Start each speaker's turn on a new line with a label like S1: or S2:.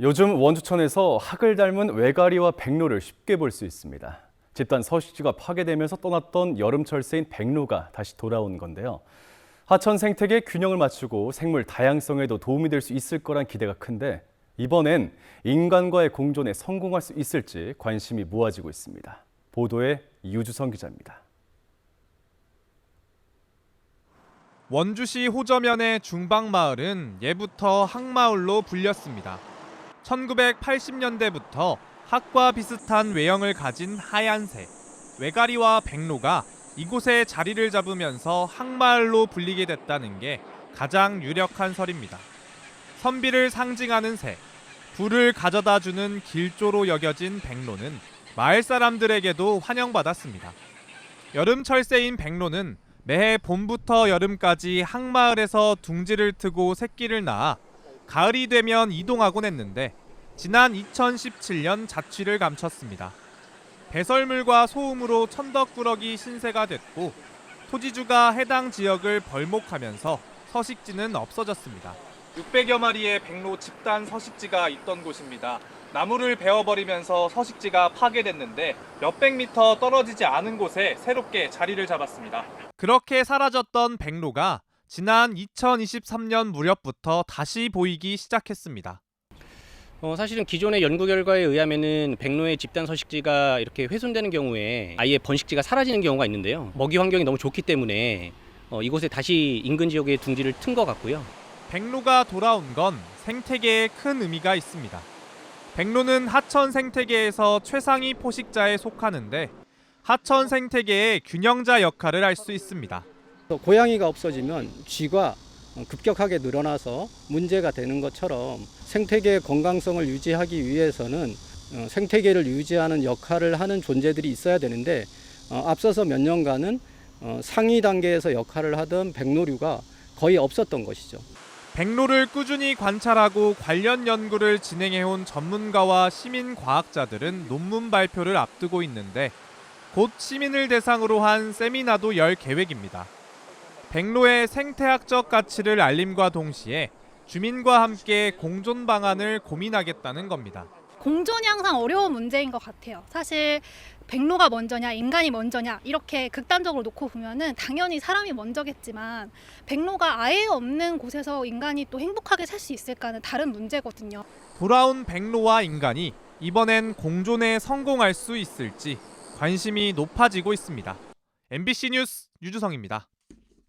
S1: 요즘 원주천에서 학을 닮은 외가리와 백로를 쉽게 볼 수 있습니다. 집단 서식지가 파괴되면서 떠났던 여름철새인 백로가 다시 돌아온 건데요. 하천 생태계 균형을 맞추고 생물 다양성에도 도움이 될 수 있을 거란 기대가 큰데 이번엔 인간과의 공존에 성공할 수 있을지 관심이 모아지고 있습니다. 보도에 유주성 기자입니다.
S2: 원주시 호저면의 중방마을은 예부터 항마을로 불렸습니다. 1980년대부터 학과 비슷한 외형을 가진 하얀새, 외가리와 백로가 이곳에 자리를 잡으면서 항마을로 불리게 됐다는 게 가장 유력한 설입니다. 선비를 상징하는 새, 불을 가져다 주는 길조로 여겨진 백로는 마을 사람들에게도 환영받았습니다. 여름 철새인 백로는 매해 봄부터 여름까지 항마을에서 둥지를 트고 새끼를 낳아 가을이 되면 이동하곤 했는데 지난 2017년 자취를 감췄습니다. 배설물과 소음으로 천덕꾸러기 신세가 됐고 토지주가 해당 지역을 벌목하면서 서식지는 없어졌습니다. 600여 마리의 백로 집단 서식지가 있던 곳입니다. 나무를 베어버리면서 서식지가 파괴됐는데 몇백 미터 떨어지지 않은 곳에 새롭게 자리를 잡았습니다. 그렇게 사라졌던 백로가 지난 2023년 무렵부터 다시 보이기 시작했습니다.
S3: 어, 사실은 기존의 연구 결과에 의하면은 백로의 집단 서식지가 이렇게 훼손되는 경우에 아예 번식지가 사라지는 경우가 있는데요. 먹이 환경이 너무 좋기 때문에 어, 이곳에 다시 인근 지역에 둥지를 튼 것 같고요.
S2: 백로가 돌아온 건 생태계에 큰 의미가 있습니다. 백로는 하천 생태계에서 최상위 포식자에 속하는데 하천 생태계의 균형자 역할을 할 수 있습니다.
S4: 또 고양이가 없어지면 쥐가 급격하게 늘어나서 문제가 되는 것처럼 생태계의 건강성을 유지하기 위해서는 어, 생태계를 유지하는 역할을 하는 존재들이 있어야 되는데 어, 앞서서 몇 년간은 어, 상위 단계에서 역할을 하던 백로류가 거의 없었던 것이죠.
S2: 백로를 꾸준히 관찰하고 관련 연구를 진행해온 전문가와 시민 과학자들은 논문 발표를 앞두고 있는데 곧 시민을 대상으로 한 세미나도 열 계획입니다. 백로의 생태학적 가치를 알림과 동시에 주민과 함께 공존 방안을 고민하겠다는 겁니다.
S5: 공존이 항상 어려운 문제인 것 같아요. 사실 백로가 먼저냐 인간이 먼저냐 이렇게 극단적으로 놓고 보면은 당연히 사람이 먼저겠지만 백로가 아예 없는 곳에서 인간이 또 행복하게 살 수 있을까는 다른 문제거든요.
S2: 돌아온 백로와 인간이 이번엔 공존에 성공할 수 있을지 관심이 높아지고 있습니다. MBC 뉴스 유주성입니다.